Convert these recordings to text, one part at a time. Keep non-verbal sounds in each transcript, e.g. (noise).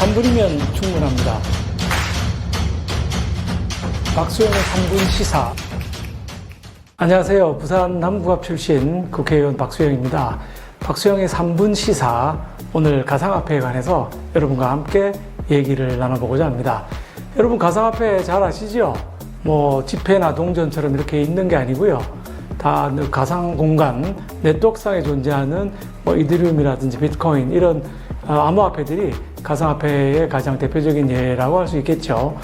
3분이면 충분합니다. 박수영의 3분 시사. 안녕하세요. 부산 남구갑 출신 국회의원 박수영입니다. 박수영의 3분 시사. 오늘 가상화폐에 관해서 여러분과 함께 얘기를 나눠보고자 합니다. 여러분 가상화폐 잘 아시죠? 뭐 지폐나 동전처럼 이렇게 있는 게 아니고요. 다 가상 공간 네트워크상에 존재하는 뭐 이더리움이라든지 비트코인 이런 어, 암호화폐들이 가상화폐의 가장 대표적인 예라고 할 수 있겠죠.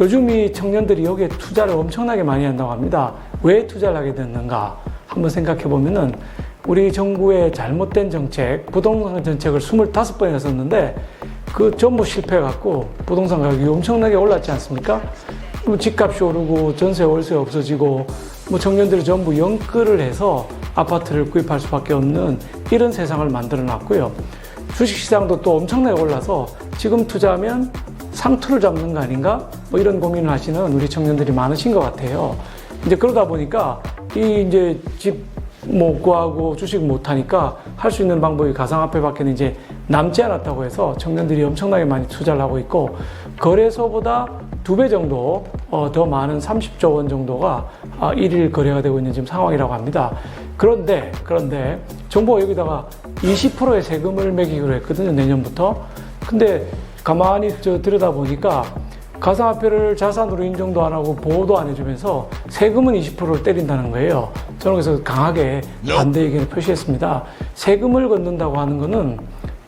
요즘 이 청년들이 여기에 투자를 엄청나게 많이 한다고 합니다. 왜 투자를 하게 됐는가 한번 생각해 보면은 우리 정부의 잘못된 정책, 부동산 정책을 25번 했었는데 그 전부 실패해갖고 부동산 가격이 엄청나게 올랐지 않습니까? 뭐 집값이 오르고 전세 월세 없어지고 뭐 청년들이 전부 연끌을 해서 아파트를 구입할 수밖에 없는 이런 세상을 만들어 놨고요. 주식시장도 또 엄청나게 올라서 지금 투자하면 상투를 잡는 거 아닌가? 뭐 이런 고민을 하시는 우리 청년들이 많으신 것 같아요. 이제 그러다 보니까 이 이제 집못 구하고 주식 못 하니까 할 수 있는 방법이 가상화폐밖에는 이제 남지 않았다고 해서 청년들이 엄청나게 많이 투자를 하고 있고 거래소보다 두 배 정도 어, 더 많은 30조 원 정도가 아, 일일 거래가 되고 있는 지금 상황이라고 합니다. 그런데 그런데 정부가 여기다가 20%의 세금을 매기기로 했거든요 내년부터. 근데 가만히 저 들여다 보니까 가상화폐를 자산으로 인정도 안 하고 보호도 안 해주면서 세금은 20%를 때린다는 거예요. 저는 그래서 강하게 반대 의견을 표시했습니다. 세금을 걷는다고 하는 거는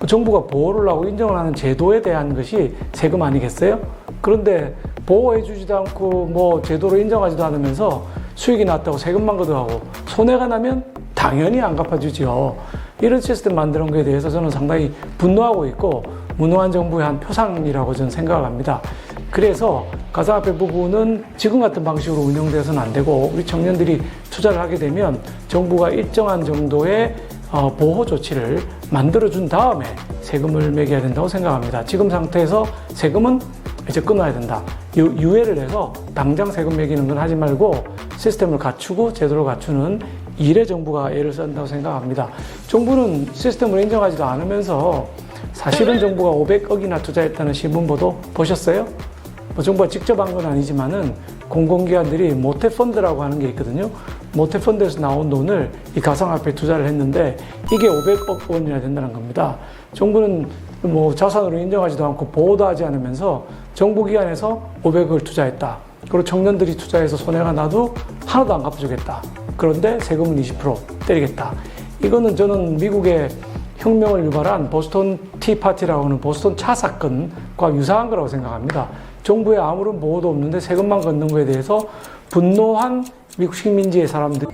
정부가 보호를 하고 인정을 하는 제도에 대한 것이 세금 아니겠어요? 그런데 보호해주지도 않고 뭐 제도로 인정하지도 않으면서 수익이 났다고 세금만 걷어가고 손해가 나면 당연히 안 갚아주지요. 이런 시스템 만드는 것에 대해서 저는 상당히 분노하고 있고 무능한 정부의 한 표상이라고 저는 생각을 합니다. 그래서 가상화폐 부분은 지금 같은 방식으로 운영돼서는 안 되고 우리 청년들이 투자를 하게 되면 정부가 일정한 정도의 어, 보호 조치를 만들어준 다음에 세금을 매겨야 된다고 생각합니다. 지금 상태에서 세금은 이제 끊어야 된다. 유, 유예를 해서 당장 세금 매기는 건 하지 말고 시스템을 갖추고 제도를 갖추는 일에 정부가 애를 쓴다고 생각합니다. 정부는 시스템을 인정하지도 않으면서 사실은 정부가 500억이나 투자했다는 신문 보도 보셨어요? 뭐 정부가 직접 한 건 아니지만은 공공기관들이 모태펀드라고 하는 게 있거든요. 모태펀드에서 나온 돈을 이 가상화폐에 투자를 했는데 이게 500억 원이나 된다는 겁니다. 정부는 뭐 자산으로 인정하지도 않고 보호도 하지 않으면서 정부기관에서 500억을 투자했다. 그리고 청년들이 투자해서 손해가 나도 하나도 안 갚아주겠다. 그런데 세금은 20% 때리겠다. 이거는 저는 미국의 혁명을 유발한 보스턴 티파티라고 하는 보스턴 차 사건과 유사한 거라고 생각합니다. 정부에 아무런 보호도 없는데 세금만 걷는 거에 대해서 분노한 미국 식민지의 사람들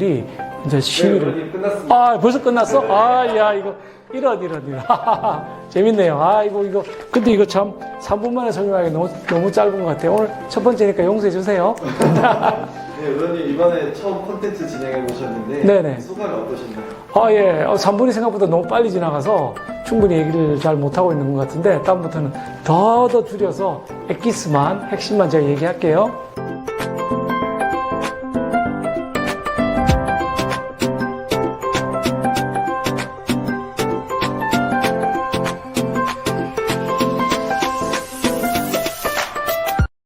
이 이제 시위를 끝났습니다. 아 벌써 끝났어? 아 야 이거 이런 이런 이런 (laughs) 재밌네요. 아 이거 이거 근데 이거 참 3분 만에 설명하기 너무 너무 짧은 것 같아요. 오늘 첫 번째니까 용서해 주세요. 네, 의원님 이번에 처음 콘텐츠 진행해 보셨는데 네네. 소감이 어떠신가요? 아, 예. 어, 3분이 생각보다 너무 빨리 지나가서 충분히 얘기를 잘 못하고 있는 것 같은데, 다음부터는 더 더 줄여서 엑기스만, 핵심만 제가 얘기할게요.